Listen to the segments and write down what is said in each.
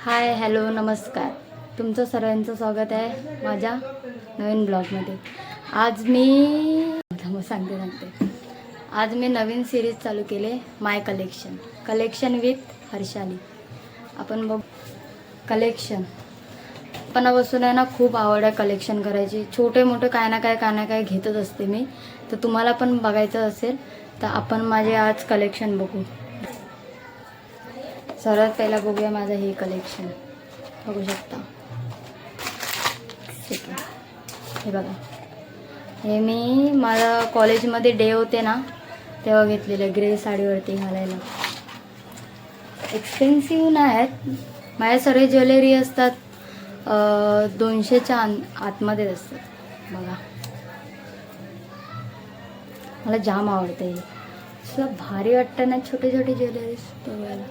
Hi hello नमस्कार. तुमचं सर्वांचं स्वागत आहे माझ्या नवीन ब्लॉगमध्ये. आज मी मग सांगते सांगते. आज मी नवीन सिरीज चालू केले my collection collection with Harshali. आपण बघ कलेक्शन पणापासून आहे ना खूप आवड आहे कलेक्शन करायची. छोटे मोठे काय ना काय काय ना काय घेतच असते मी. तर तुम्हाला पण बघायचं असेल तर आपण माझे आज कलेक्शन बघू. सर्वात पहिला बघूया माझं हे कलेक्शन बघू शकता. ठीक आहे. हे बघा. हे मी मला कॉलेजमध्ये डे होते ना तेव्हा घेतलेले ग्रे साडीवरती घालायला. एक्सपेन्सिव्ह नाही आहेत. माझ्या सर्व ज्वेलरी असतात दोनशेच्या आतमध्येच असतात. बघा. मला जाम आवडते हे. भारी वाटतं ना छोटे छोटे ज्वेलरीज बघायला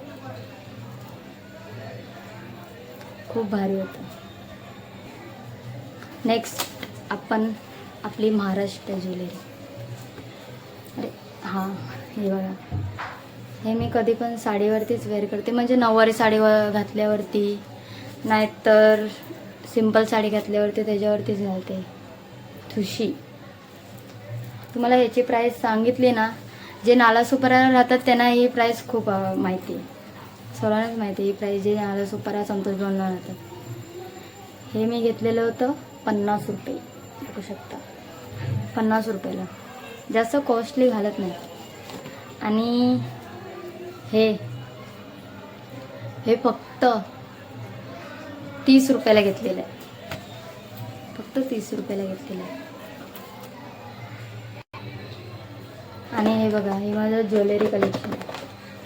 खूप भारी होतं. नेक्स्ट आपण आपली महाराष्ट्र ज्वेलरी अरे हां हे बघा. हे मी कधी पण साडीवरतीच वेअर करते. म्हणजे नऊवारी साडी व- घातल्यावरती नाहीतर सिंपल साडी घातल्यावरती त्याच्यावरतीच घालते. ठुशी तुम्हाला ह्याची प्राईस सांगितली ना जे नालासोपाऱ्याला राहतात त्यांना ही प्राईस खूप माहिती आहे. सर्वांनाच माहिती आहे ही प्राईस जे नालासोपारा संतोष बनवणार राहतात हे मी घेतलेलं होतं पन्नास रुपये. बघू शकता? पन्नास रुपयाला. जास्त कॉस्टली घालत नाही. आणि हे हे फक्त तीस रुपयाला घेतलेलं आहे. फक्त तीस रुपयाला घेतलेलं आहे. आणि हे बघा हे माझं ज्वेलरी कलेक्शन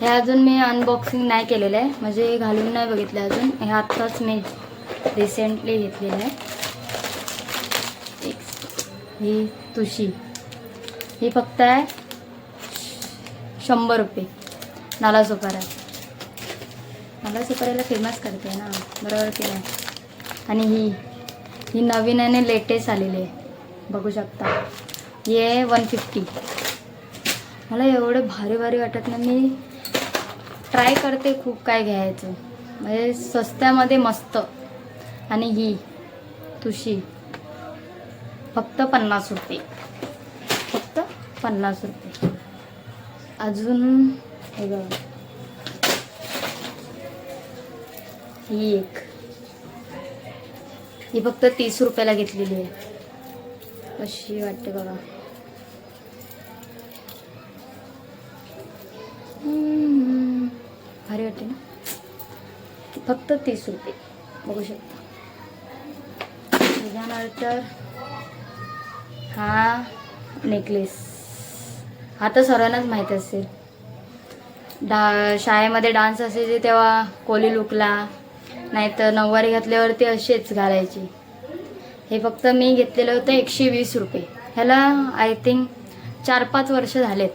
हे अजून मी अनबॉक्सिंग नाही केलेलं आहे. म्हणजे घालून नाही बघितलं अजून. हे आत्ताच मी रिसेंटली घेतलेलं आहे. एक ही तुशी. ही फक्त आहे शंभर रुपये. नाला सुपारा नाला सुपाऱ्याला फेमस करते ना. बरोबर की नाही? आणि ही ही नवीन आणि लेटेस्ट आलेली आहे. बघू शकता. ही आहे वन फिफ्टी मला एवढं भारी भारी वाटत ना मी ट्राय करते खूप काय घ्यायचं. म्हणजे स्वस्त्यामध्ये मस्त. आणि ही तुशी. फक्त पन्नास रुपये. फक्त पन्नास रुपये. अजून हे बघा. ही एक. ही फक्त तीस रुपयाला घेतलेली आहे. कशी वाटते बघा. भारी ना. फक्त तीस रुपये. बघू शकता. त्याच्यानंतर हा नेकलेस हा तर सर्वांनाच माहीत असेल. डा शाळेमध्ये डान्स असायचे तेव्हा कोली लुकला नाहीतर नऊवारी घातल्यावरती असेच घालायची. हे फक्त मी घेतलेलं होतं एकशे वीस रुपये. ह्याला आय थिंक चार पाच वर्ष झालेत.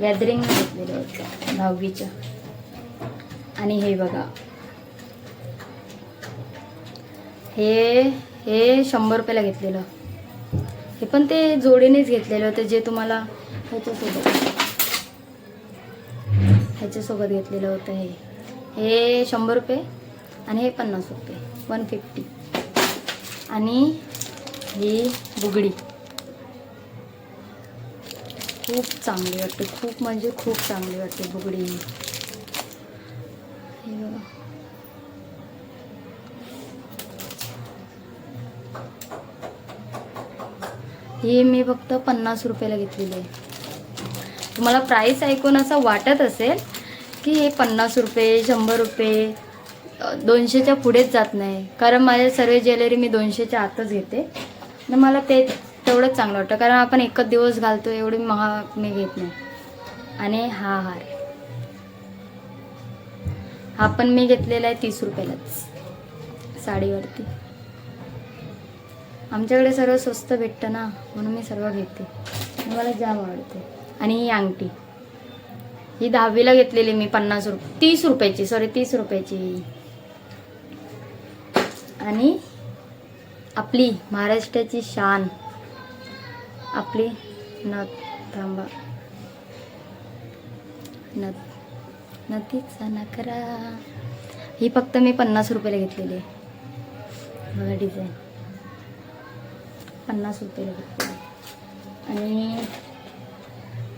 गॅदरिंग घेतलेलं होतं दहावीचं आणि हे बघा. हे हे शंभर रुपयाला घेतलेलं. हे पण ते जोडीनेच घेतलेलं होतं जे तुम्हाला ह्याच्यासोबत. ह्याच्यासोबत घेतलेलं होतं हे. हे शंभर रुपये आणि हे पन्नास रुपये वन फिफ्टी. आणि ही बुगडी. खूप चांगली वाटते खूप म्हणजे खूप चांगली वाटते बुगडी ही हे बघा ही मी फक्त पन्नास रुपयाला घेतलेली आहे. तुम्हाला प्राईस ऐकून असं वाटत असेल की हे पन्नास रुपये शंभर रुपये दोनशेच्या पुढेच जात नाही. कारण माझ्या सर्व ज्वेलरी मी दोनशेच्या आतच घेते. तर मला ते तेवढंच चांगलं वाटतं. कारण आपण एकच दिवस घालतो एवढी महाग मी घेत नाही. आणि हा हार. हा पण मी घेतलेला आहे तीस रुपयालाच. साडीवरती. आमच्याकडे सर्व स्वस्त भेटतं ना म्हणून मी सर्व घेते. मला जाम आवडते. आणि ही अंगठी. ही दहावीला घेतलेली मी पन्नास रुप तीस रुपयाची सॉरी तीस रुपयाची आणि आपली महाराष्ट्राची शान. आपली नथ थांबा. नथ नथीचा नकरा ही फक्त मी पन्नास रुपयाला घेतलेली आहे. बघा डिझाईन पन्नास रुपये आणि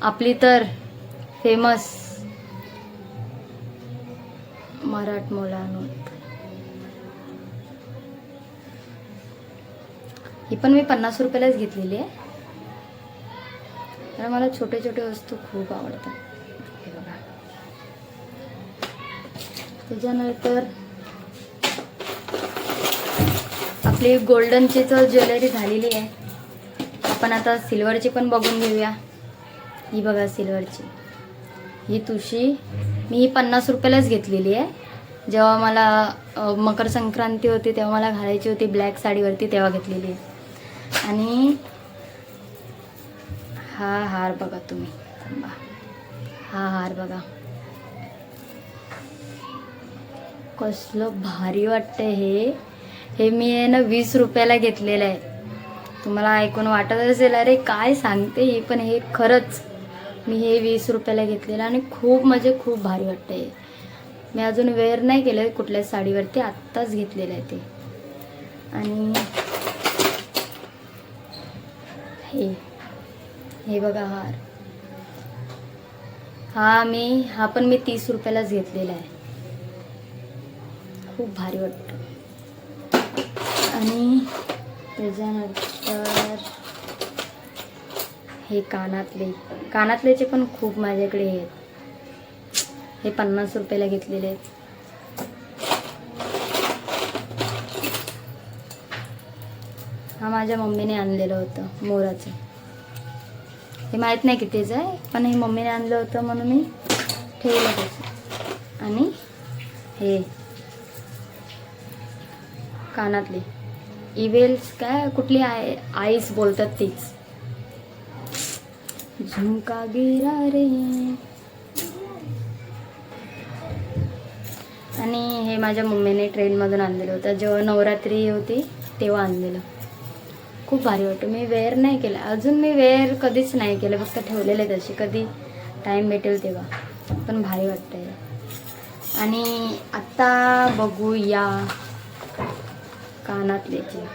आपली तर फेमस मराठमोळा नोट ही पण मी पन्नास रुपयालाच घेतलेली आहे. कारण मला छोटे छोटे वस्तू खूप आवडतात. हे बघा. त्याच्यानंतर आपली गोल्डनची तर ज्वेलरी झालेली आहे. आपण आता सिल्वरची पण बघून घेऊया. ही बघा सिल्वरची ही तुळशी. मी ही पन्नास रुपयालाच घेतलेली आहे. जेव्हा मला मकर संक्रांती होती तेव्हा मला घालायची होती ब्लॅक साडीवरती तेव्हा घेतलेली आहे. आणि हा हार बघा तुम्ही. हा हार बघा. कसलं भारी वाटतं हे. हे मी आहे ना वीस रुपयाला घेतलेलं आहे. तुम्हाला ऐकून वाटत असेल अरे काय सांगते ही पण हे खरंच मी हे वीस रुपयाला घेतलेलं आणि खूप म्हणजे खूप भारी वाटतं आहे मी अजून वेअर नाही केलं कुठल्याच साडीवरती आत्ताच घेतलेलं आहे ते. आणि हे हे बघा हार. हा मी हा पण मी तीस रुपयालाच घेतलेला आहे. खूप भारी वाटतं आणि त्याच्यानंतर हे कानातले. कानातलेचे पण खूप माझ्याकडे आहेत. हे पन्नास रुपयाला घेतलेले आहेत. हा माझ्या मम्मीने आणलेलं होतं मोराचं. हे माहीत नाही कितीचं आहे पण हे मम्मीने आणलं होतं म्हणून मी ठेवलं तसं आणि हे कानातले. इवेल्स काय कुठली आय आईस बोलतात तीच. झुमका गिरा रे. आणि हे माझ्या मम्मीने ट्रेनमधून आणलेलं होतं. जेव्हा नवरात्री होती तेव्हा आणलेलं. खूप भारी वाटतं. मी वेअर नाही केलं. अजून मी वेअर कधीच नाही केलं. फक्त ठेवलेले तसे. कधी टाईम भेटेल तेव्हा. पण भारी वाटतं आणि आत्ता बघूया. कानातलेचे.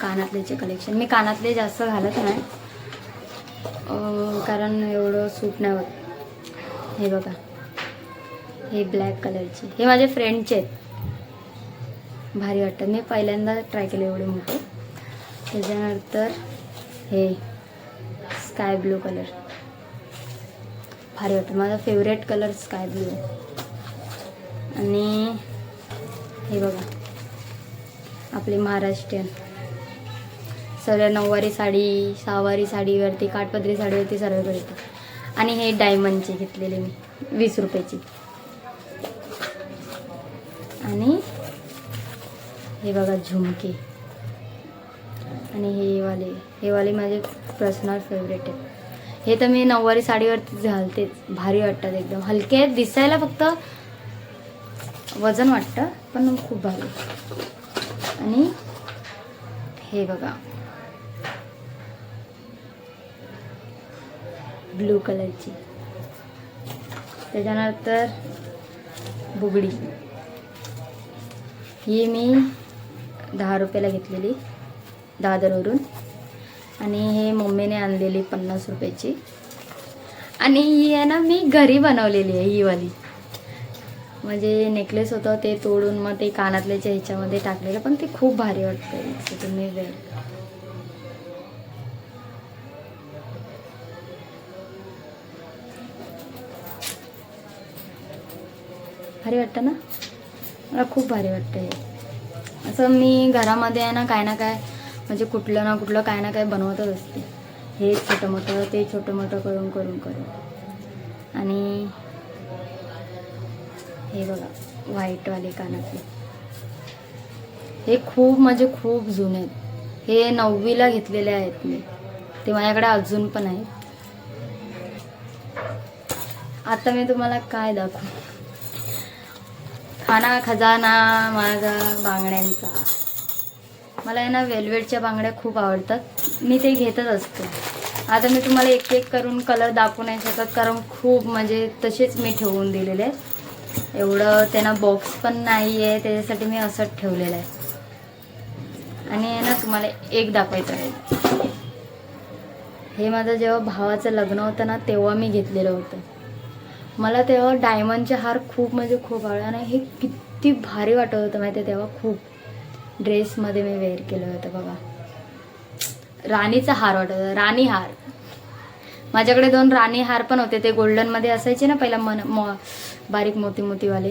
कानातलेचे कलेक्शन मी कानातले जास्त घालत नाही. कारण एवढं सूट नाही होत. हे बघा. हे ब्लॅक कलरचे हे माझे फ्रेंडचे आहेत. भारी वाटतात. मी पहिल्यांदा ट्राय केले एवढे मोठे. त्याच्यानंतर हे स्काय ब्लू कलर भारी वाटतं. माझा फेवरेट कलर स्काय ब्लू आहे आणि हे बघा. आपली महाराष्ट्रीयन. सर्व नऊवारी साडी सहावारी साडीवरती काठपदरी साडीवरती सर्व करतात आणि हे डायमंडचे घेतलेले मी वीस रुपयाची. आणि हे बघा झुमके. आणि हे वाले हे वाले माझे पर्सनल फेवरेट आहेत. हे तर मी नऊवारी साडीवरतीच घालतेच भारी वाटतात एकदम. हलके आहेत दिसायला फक्त वजन वाटतं पण खूप भारी. आणि हे बघा. ब्लू कलरची त्याच्यानंतर बुगडी. ही मी दहा रुपयाला घेतलेली दादरवरून. आणि हे मम्मीने आणलेली पन्नास रुपयाची. आणि ही आहे ना मी घरी बनवलेली आहे ही वाली. म्हणजे नेकलेस होतं ते तोडून मग ते कानातल्याच्या ह्याच्यामध्ये टाकलेलं पण ते खूप भारी वाटतं म्हणजे तुम्ही वेळ भारी वाटतं ना? मला खूप भारी वाटतं हे असं मी घरामध्ये आहे ना काय ना काय म्हणजे कुठलं ना कुठलं काय ना काय बनवतच असते. हे छोटं मोठं ते छोटं मोठं करून करून करून आणि हे बघा व्हाईटवाले कानातले. हे खूप म्हणजे खूप जुने आहेत. हे नववीला घेतलेले आहेत मी. ते माझ्याकडे अजून पण आहेत. आता मी तुम्हाला काय दाखवू? खाना खजाना माझा बांगड्यांचा. मला आहे ना वेल्वेटच्या बांगड्या खूप आवडतात. मी ते घेतच असते. आता मी तुम्हाला एक एक करून कलर दाखवू नाही शकत कारण खूप म्हणजे तसेच मी ठेवून दिलेले आहेत. एवढं त्यांना बॉक्स पण नाही आहे त्याच्यासाठी मी असंच ठेवलेलं आहे. आणि आहे ना तुम्हाला एक दाखवायचं आहे. हे माझं जेव्हा भावाचं लग्न होतं ना तेव्हा मी घेतलेलं होतं. मला तेव्हा डायमंडचे हार खूप म्हणजे खूप आवडले आणि हे किती भारी वाटत होतं माहिती आहे तेव्हा खूप. ड्रेसमध्ये मी वेअर केलं होतं बघा. राणीचा हार वाटत होता राणी हार. माझ्याकडे दोन राणी हार पण होते. ते गोल्डनमध्ये असायचे ना पहिला मन मो बारीक मोती मोतीवाले.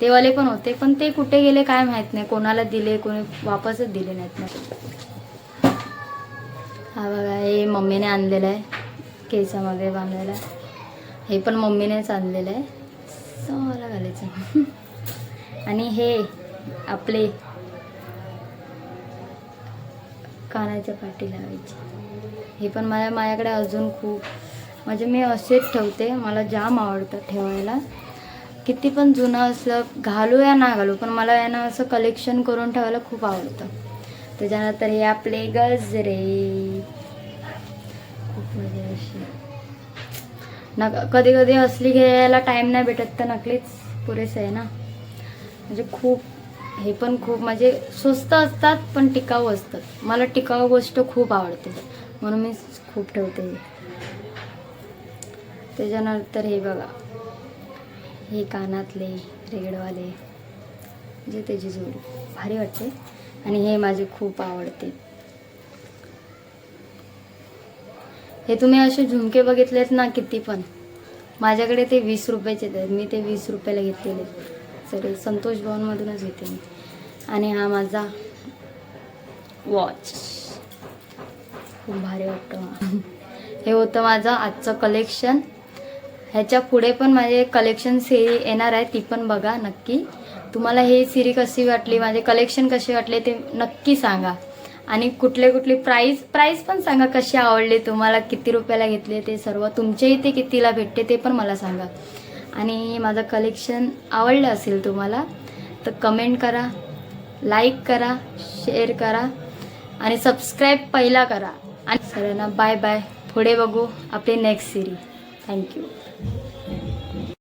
तेवाले पण होते पण ते कुठे गेले काय माहीत नाही. कोणाला दिले कोणी वापसच दिले नाहीत ना हा बघा हे मम्मीने आणलेलं आहे. केसामध्ये बांधायला हे पण मम्मीनेच आणलेलं आहे. सो मला घालायचं. आणि हे आपले कानाच्या पाठी लावायचे. हे पण मला माझ्याकडे अजून खूप म्हणजे मी असेच ठेवते मला जाम आवडतं ठेवायला. किती पण जुनं असलं घालू या ना घालू पण मला यांना असं कलेक्शन करून ठेवायला खूप आवडतं. त्याच्यानंतर हे आपले गजरे खूप मजा अशी. न कधी कधी असली घ्यायला टाईम नाही भेटत तर नकलीच पुरेसं आहे ना. म्हणजे खूप हे पण खूप म्हणजे स्वस्त असतात पण टिकाऊ असतात. मला टिकाऊ गोष्ट खूप आवडते. म्हणून मी खूप ठेवते. त्याच्यानंतर हे बघा. हे कानातले रेगडवाले जे त्याची जोडी. भारी वाटते. आणि हे माझे खूप आवडते. हे तुम्ही असे झुमके बघितलेत ना किती पण. माझ्याकडे ते वीस रुपयाचे आहेत. मी ते वीस रुपयाला घेतलेले सगळे संतोष भवनमधूनच घेते मी. आणि हा माझा वॉच खूप भारी वाटतं हे होतं माझं आजचं कलेक्शन ह्याच्या पुढे पण माझे कलेक्शन सिरी येणार आहे ती पण बघा नक्की. तुम्हाला हे सिरी कशी वाटली माझे कलेक्शन कसे वाटले ते नक्की सांगा. आणि कुठले कुठले प्राईस प्राईस पण सांगा कसे आवडले तुम्हाला किती रुपयाला घेतले ते सर्व. तुमच्या इथे कितीला भेटते ते पण मला सांगा. आणि माझं कलेक्शन आवडलं असेल तुम्हाला तर कमेंट करा लाईक करा शेअर करा आणि सबस्क्राईब पहिला करा. आणि सगळ्यांना बाय बाय पुढे बघू आपली नेक्स्ट सिरीज थँक्यू